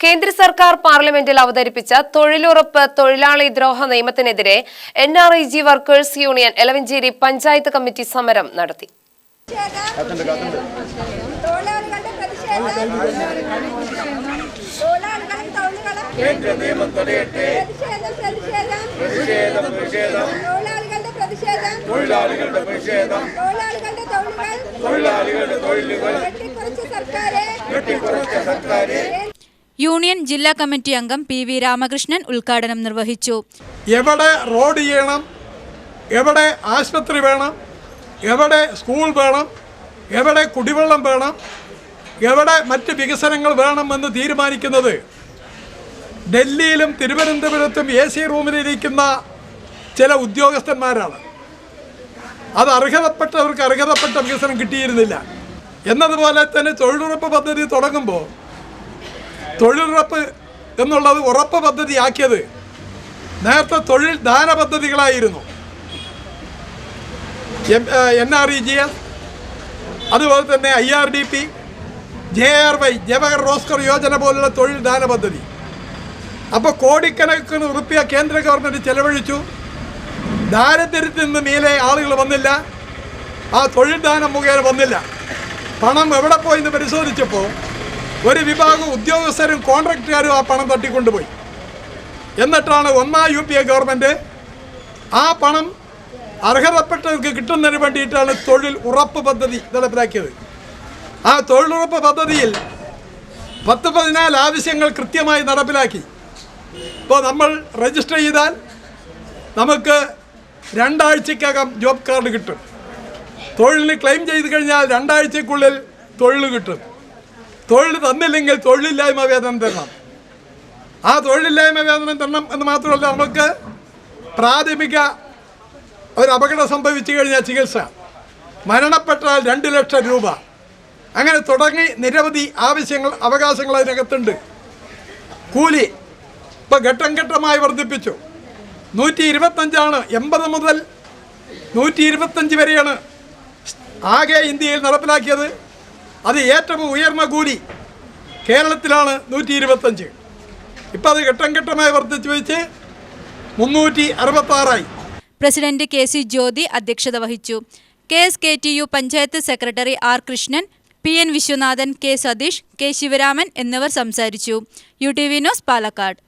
കേന്ദ്ര സർക്കാർ പാർലമെന്റിൽ അവതരിപ്പിച്ച തൊഴിലുറപ്പ് തൊഴിലാളി ദ്രോഹ നിയമത്തിനെതിരെ N R I G workers union Elavancheri panchayat committee സമരം നടത്തി. തൊഴിലാളികളുടെ പ്രതിഷേധം തൊഴിലുകൾ വെട്ടിക്കുറച്ച സർക്കാര് യൂണിയൻ ജില്ലാ കമ്മിറ്റി അംഗം പി വി രാമകൃഷ്ണൻ ഉദ്ഘാടനം നിർവഹിച്ചു. എവിടെ റോഡ് ചെയ്യണം? എവിടെ ആശുപത്രി വേണം? എവിടെ സ്കൂൾ വേണം? എവിടെ കുടിവെള്ളം വേണം? എവിടെ മറ്റ് വികസനങ്ങൾ വേണമെന്ന് തീരുമാനിക്കുന്നത്? ഡൽഹിയിലും തിരുവനന്തപുരത്തും എ സി റൂമിലിരിക്കുന്ന ചില ഉദ്യോഗസ്ഥന്മാരാണ്. അത് അർഹതപ്പെട്ടവർക്ക് അർഹതപ്പെട്ട വികസനം കിട്ടിയിരുന്നില്ല. എന്നതുപോലെ തന്നെ തൊഴിലുറപ്പ് പദ്ധതി തുടങ്ങുമ്പോൾ തൊഴിലുറപ്പ് എന്നുള്ളത് ഉറപ്പ് പദ്ധതിയാക്കിയത് നേരത്തെ തൊഴിൽ ദാന പദ്ധതികളായിരുന്നു. N R E G S അതുപോലെ തന്നെ I R D P J R Y Jawahar Rozgar Yojana പോലുള്ള തൊഴിൽ ദാന പദ്ധതി. അപ്പോൾ കോടിക്കണക്കിന് റുപ്യ കേന്ദ്ര ഗവൺമെന്റ് ചെലവഴിച്ചു. ദാരിദ്ര്യത്തിൽ നിന്ന് മേലെ ആളുകൾ വന്നില്ല. ആ തൊഴിൽ ദാനം മുഖേന വന്നില്ല. പണം എവിടെ പോയി എന്ന് പരിശോധിച്ചപ്പോൾ ഒരു വിഭാഗം ഉദ്യോഗസ്ഥരും കോൺട്രാക്റ്റുകാരും ആ പണം തട്ടിക്കൊണ്ടുപോയി. എന്നിട്ടാണ് ഒന്നാം യു പി എ ഗവൺമെന്റ് ആ പണം അർഹതപ്പെട്ടവർക്ക് കിട്ടുന്നതിന് വേണ്ടിയിട്ടാണ് തൊഴിൽ ഉറപ്പ് പദ്ധതി നടപ്പിലാക്കിയത്. ആ തൊഴിലുറപ്പ് പദ്ധതിയിൽ പത്ത് പതിനാല് ആവശ്യങ്ങൾ കൃത്യമായി നടപ്പിലാക്കി. ഇപ്പോൾ നമ്മൾ രജിസ്റ്റർ ചെയ്താൽ നമുക്ക് രണ്ടാഴ്ചക്കകം ജോബ് കാർഡ് കിട്ടും. തൊഴിലിന് ക്ലെയിം ചെയ്ത് കഴിഞ്ഞാൽ രണ്ടാഴ്ചക്കുള്ളിൽ തൊഴിൽ കിട്ടും. തൊഴിൽ തന്നില്ലെങ്കിൽ തൊഴിലില്ലായ്മ വേതനം തരണം. ആ തൊഴിലില്ലായ്മ വേതനം തരണം എന്ന് മാത്രമല്ല നമുക്ക് പ്രാഥമിക ഒരു അപകടം സംഭവിച്ചു കഴിഞ്ഞാൽ ചികിത്സ. മരണപ്പെട്ടാൽ രണ്ട് ലക്ഷം രൂപ. അങ്ങനെ തുടങ്ങി നിരവധി ആവശ്യങ്ങൾ അവകാശങ്ങൾ അതിനകത്തുണ്ട്. കൂലി ഇപ്പോൾ ഘട്ടം ഘട്ടമായി വർദ്ധിപ്പിച്ചു. നൂറ്റി ഇരുപത്തഞ്ചാണ് എൺപത് മുതൽ നൂറ്റി ഇരുപത്തഞ്ച് വരെയാണ് ആകെ ഇന്ത്യയിൽ നടപ്പിലാക്കിയത്. അത് ഏറ്റവും ഉയർന്ന കൂലി കേരളത്തിലാണ് നൂറ്റി ഇരുപത്തഞ്ച് ഇപ്പം അത് ഘട്ടം ഘട്ടമായി വർദ്ധിച്ചു വെച്ച് മുന്നൂറ്റി അറുപത്താറായി പ്രസിഡന്റ് കെ സി ജ്യോതി അധ്യക്ഷത വഹിച്ചു. K S K T U panchayat secretary R Krishnan P N Viswanathan K Satheesh K Sivaraman എന്നിവർ സംസാരിച്ചു. U T V news Palakkad.